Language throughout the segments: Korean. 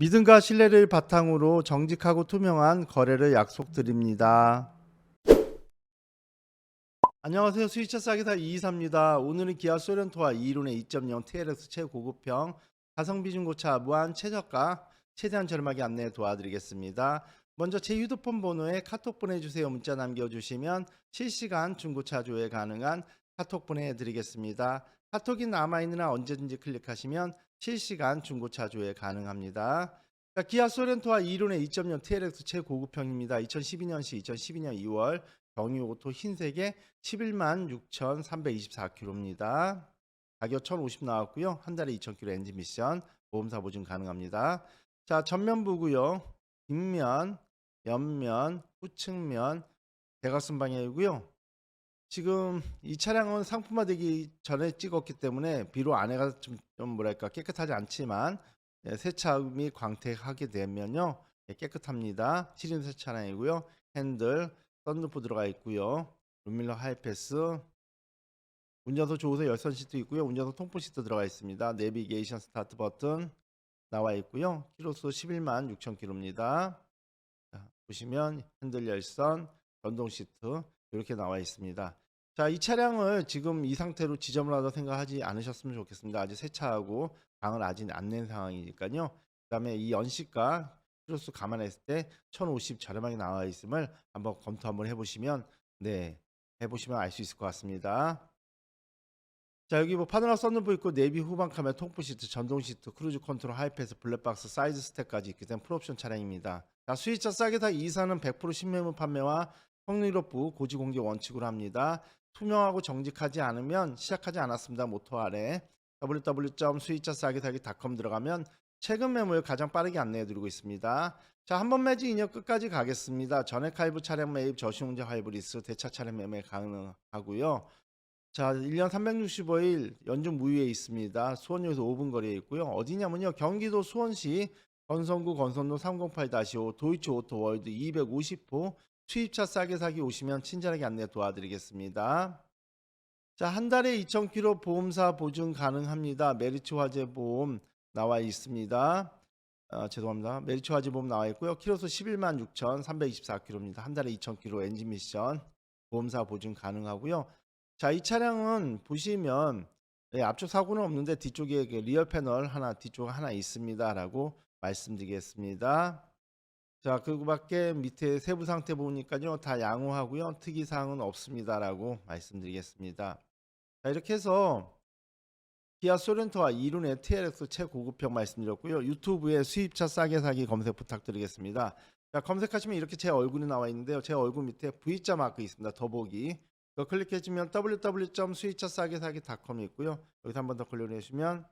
믿음과 신뢰를 바탕으로 정직하고 투명한 거래를 약속드립니다. 안녕하세요. 수익차 싸기사 이이사입니다. 오늘은 기아 소렌토와 이론의 2.0 TLX 최고급형 가성비 중고차 무한 최저가 최대한 저렴하게 안내 도와드리겠습니다. 먼저 제 휴대폰 번호에 카톡 보내주세요. 문자 남겨주시면 실시간 중고차 조회 가능한 카톡 보내드리겠습니다. 카톡이 남아있느나 언제든지 클릭하시면 실시간 중고차 조회 가능합니다. 자, 기아 소렌토와 이론의 2.0 TLX 최고급형입니다. 2012년시 2012년 2월 경유 오토 흰색에 11만 6,324km입니다. 가격 1,050 나왔고요. 한 달에 2,000km 엔진 미션 보험사 보증 가능합니다. 자, 전면부고요. 뒷면, 옆면, 후측면 대각선 방향이고요. 지금 이 차량은 상품화되기 전에 찍었기 때문에 비록 안에가 좀, 좀 뭐랄까 깨끗하지 않지만 예, 세차 및 광택하게 되면요 예, 깨끗합니다. 시린 세 차량이고요. 핸들, 썬루프 들어가 있고요. 룸밀러 하이패스, 운전석 조우석 열선 시트 있고요. 운전석 통풍 시트 들어가 있습니다. 내비게이션 스타트 버튼 나와 있고요. 키로수 11만 6천 킬로입니다. 자, 보시면 핸들 열선, 전동 시트 이렇게 나와 있습니다. 자, 이 차량을 지금 이 상태로 지점을 하다 생각하지 않으셨으면 좋겠습니다. 아직 세차하고 방을 아직 안 낸 상황이니까요. 그다음에 이 연식과 키로수 감안했을 때 1050 저렴하게 나와 있음을 한번 검토 한번 해보시면 네 해보시면 알 수 있을 것 같습니다. 자 여기 뭐 파노라 썬루프 있고 내비 후방 카메라 통풍 시트 전동 시트 크루즈 컨트롤 하이패스 블랙박스 사이즈 스택까지 있기 때문에 풀옵션 차량입니다. 자 수입차 싸게 다 이사는 100% 신매물 판매와 성리롭부 고지 공개 원칙으로 합니다. 투명하고 정직하지 않으면 시작하지 않았습니다. 모토 아래 www.수입차싸게사기.com 들어가면 최근 매물 가장 빠르게 안내해드리고 있습니다. 자, 한번 매지 2년 끝까지 가겠습니다. 전액 할부 차량 매입, 저시용제 하이브리스, 대차 차량 매매 가능하고요. 자, 1년 365일 연중 무휴에 있습니다. 수원역에서 5분 거리에 있고요. 어디냐면요. 경기도 수원시 건성구 건선로 308-5 도이치 오토 월드 250호 수입차 싸게 사기 오시면 친절하게 안내 도와드리겠습니다. 자, 한 달에 2,000km 보험사 보증 가능합니다. 메리츠 화재 보험 나와 있습니다. 아, 죄송합니다. 메리츠 화재 보험 나와 있고요. 키로수 11만 6,324km입니다. 한 달에 2,000km 엔진 미션 보험사 보증 가능하고요. 자, 이 차량은 보시면 예, 앞쪽 사고는 없는데 뒤쪽에 그 리얼 패널 하나 뒤쪽 하나 있습니다라고 말씀드리겠습니다. 자, 그 밖에 밑에 세부 상태 보니까요. 다 양호하고요. 특이 사항은 없습니다라고 말씀드리겠습니다. 자, 이렇게 해서 기아 소렌토와 이륜의 TLX 최고급형 말씀드렸고요. 유튜브에 수입차 싸게 사기 검색 부탁드리겠습니다. 자, 검색하시면 이렇게 제 얼굴이 나와 있는데요. 제 얼굴 밑에 V자 마크 있습니다. 더보기. 이거 클릭해주면 www.수입차싸게사기.com이 있고요. 여기서 한 번 더 클릭해주시면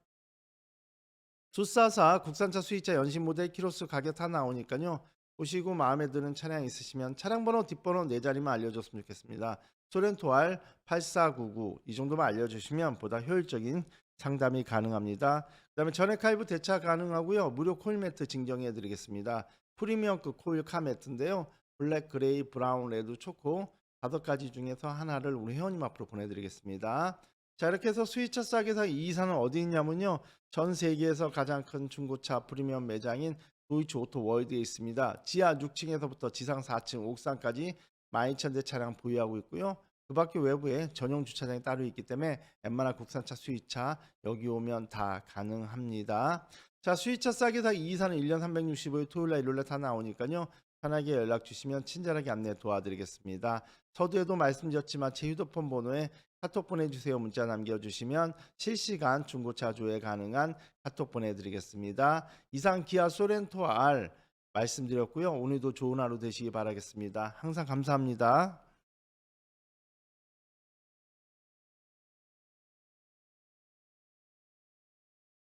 수사사 국산차 수입차 연신 모델 키로수 가격 다 나오니까요. 보시고 마음에 드는 차량 있으시면 차량 번호 뒷번호 네 자리만 알려줬으면 좋겠습니다. 소렌토 R 8499 이 정도만 알려주시면 보다 효율적인 상담이 가능합니다. 그 다음에 전액 할부 대차 가능하고요. 무료 코일 매트 증정해 드리겠습니다. 프리미엄급 코일 카 매트인데요. 블랙, 그레이, 브라운, 레드, 초코 다섯 가지 중에서 하나를 우리 회원님 앞으로 보내드리겠습니다. 자 이렇게 해서 수입차 싸게 사 이사는 어디 있냐면요. 전 세계에서 가장 큰 중고차 프리미엄 매장인 도이치 오토 월드에 있습니다. 지하 6층에서부터 지상 4층, 옥상까지 12,000대 차량 보유하고 있고요. 그 밖에 외부에 전용 주차장이 따로 있기 때문에 웬만한 국산차 수입차 여기 오면 다 가능합니다. 자 수입차 싸게 사 이사는 1년 365일 토요일날 일요일날 다 나오니까요. 편하게 연락 주시면 친절하게 안내 도와드리겠습니다. 서두에도 말씀드렸지만 제 휴대폰 번호에 카톡 보내주세요. 문자 남겨주시면 실시간 중고차 조회 가능한 카톡 보내드리겠습니다. 이상 기아 소렌토 R 말씀드렸고요. 오늘도 좋은 하루 되시기 바라겠습니다. 항상 감사합니다.